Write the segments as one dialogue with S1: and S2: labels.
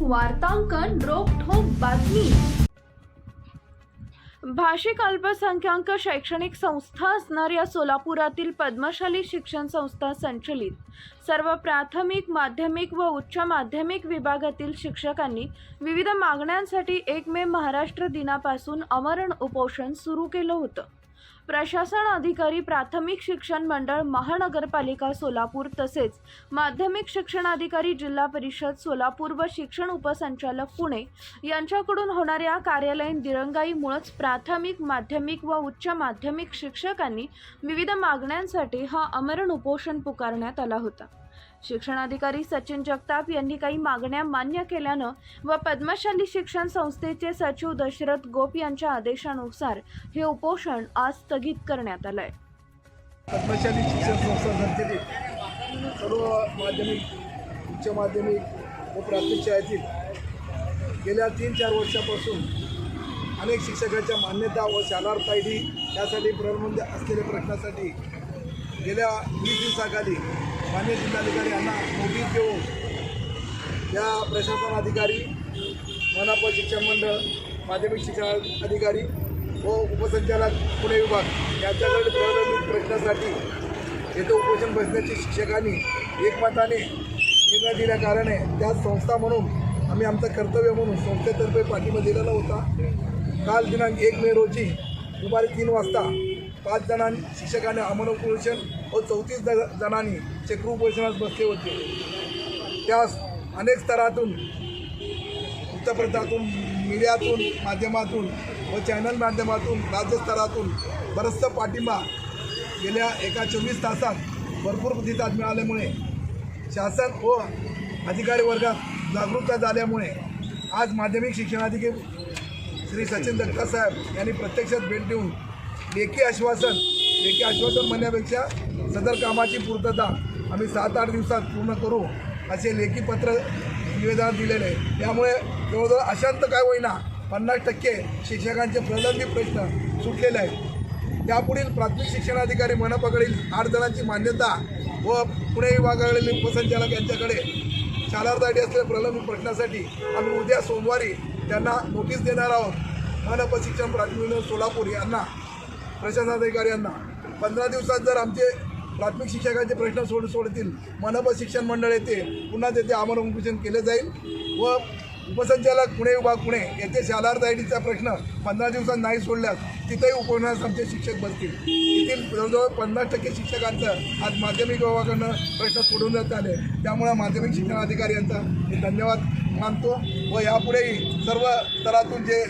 S1: वार्तांकन रोखोक बातमी. भाषिक अल्पसंख्याक शैक्षणिक संस्था असणाऱ्या सोलापुरातील पद्मशाली शिक्षण संस्था संचलित. सर्व प्राथमिक माध्यमिक व उच्च माध्यमिक विभागातील शिक्षकांनी विविध मागण्यांसाठी एक मे महाराष्ट्र दिनापासून अमरण उपोषण सुरू केलं होतं. प्रशासन अधिकारी प्राथमिक शिक्षण मंडळ महानगरपालिका सोलापूर तसेच माध्यमिक शिक्षण अधिकारी जिल्हा परिषद सोलापूर व शिक्षण उपसंचालक पुणे यांच्याकडून होणाऱ्या कार्यालयीन दिरंगाईमुळेच प्राथमिक माध्यमिक व उच्च माध्यमिक शिक्षकांनी विविध मागण्यांसाठी हा अमरण उपोषण पुकारण्यात आला होता. शिक्षणाधिकारी सचिन जगताप यांनी काही मागण्या मान्य केल्यानं व पद्मशाली शिक्षण संस्थेचे सचिव दशरथ गोप यांच्या आदेशानुसार हे उपोषण आज स्थगित करण्यात आलंय.
S2: पद्मशाली शिक्षण संस्था संचलित सर्व माध्यमिक उच्च माध्यमिक व प्राथमिक शाळेतील गेल्या तीन चार वर्षापासून अनेक शिक्षकांच्या मान्यता व शालार पायडी यासाठी प्रलंबित असलेल्या प्रश्नासाठी गेल्या वीस दिवसाखाली मान्य जिल्हाधिकारी यांना नोटीस देऊन या प्रशासन अधिकारी मनापा शिक्षण मंडळ माध्यमिक शिक्षण अधिकारी व उपसंचालक पुणे विभाग यांच्याकडे प्रलंबित प्रश्नासाठी येथे उपोषण बसण्याची शिक्षकांनी एकमताने निर्णय दिल्या कारणे त्या संस्था म्हणून आम्ही आमचं कर्तव्य म्हणून संस्थेतर्फे पाठिंबा दिलेला होता. काल दिनांक एक मे रोजी दुपारी तीन वाजता पाच जणांनी शिक्षकांनी अमन उपोषण व चौतीस ज जणांनी चक्रू उपोषणास बसले होते. त्यास अनेक स्तरातून वृत्तपत्रातून मीडियातून माध्यमातून व चॅनल माध्यमातून राज्यस्तरातून बरंचसं पाठिंबा गेल्या एका चोवीस तासात भरपूर प्रतिसाद मिळाल्यामुळे शासन व अधिकारी वर्गात जागरूकता झाल्यामुळे आज माध्यमिक शिक्षणाधिकारी श्री सचिन दत्ता साहेब यांनी प्रत्यक्षात भेट देऊन लेखी आश्वासन लेखी आश्वासन म्हणण्यापेक्षा सदर कामाची पूर्तता आम्ही सात आठ दिवसात पूर्ण करू असे लेखी पत्र निवेदनात दिलेले आहे. त्यामुळे जवळजवळ अशांत काय होईना पन्नास टक्के शिक्षकांचे प्रलंबित प्रश्न सुटलेले आहेत. त्यापुढील प्राथमिक शिक्षणाधिकारी मनपाकडील आठ जणांची मान्यता व पुणे विभागाकडील उपसंचालक यांच्याकडे शालारदाटी असलेल्या प्रलंबित प्रश्नासाठी आम्ही उद्या सोमवारी त्यांना नोटीस देणार आहोत. मनप शिक्षण प्राथमिक सोलापूर यांना प्रशासनाधिकारी यांना. पंधरा दिवसात जर आमचे प्राथमिक शिक्षकांचे प्रश्न सोड सोडतील. मनप शिक्षण मंडळ येथे पुन्हा तेथे आमरण उपोषण केले जाईल. व उपसंचालक पुणे विभाग पुणे येथे शालार दायडीचा प्रश्न पंधरा दिवसात नाही सोडल्यास तिथेही उपोषणास आमचे शिक्षक बसतील. येथील जवळजवळ पन्नास टक्के शिक्षकांचं आज माध्यमिक विभागाकडनं प्रश्न सोडवण्यात आले. त्यामुळे माध्यमिक शिक्षण अधिकारी यांचा मी धन्यवाद मानतो व यापुढेही सर्व स्तरातून जे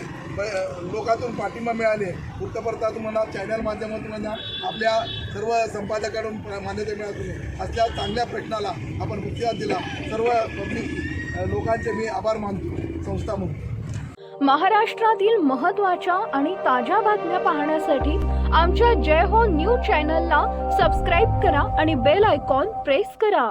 S2: लोकातून पाठिंबा मिळाले. वृत्तपत्रातून म्हणा चॅनल माध्यमातून म्हणा आपल्या सर्व संपादकाकडून मान्यता मिळाली असल्या चांगल्या प्रश्नाला आपण प्रतिसाद दिला. सर्व पब्लिक लोकांचे मी आभार मानतो. संस्था म्हणून.
S1: महाराष्ट्रातील महत्त्वाच्या आणि ताज्या बातम्या पाहण्यासाठी आमच्या जय हो न्यूज चॅनलला सबस्क्राईब करा आणि बेल आयकॉन प्रेस करा.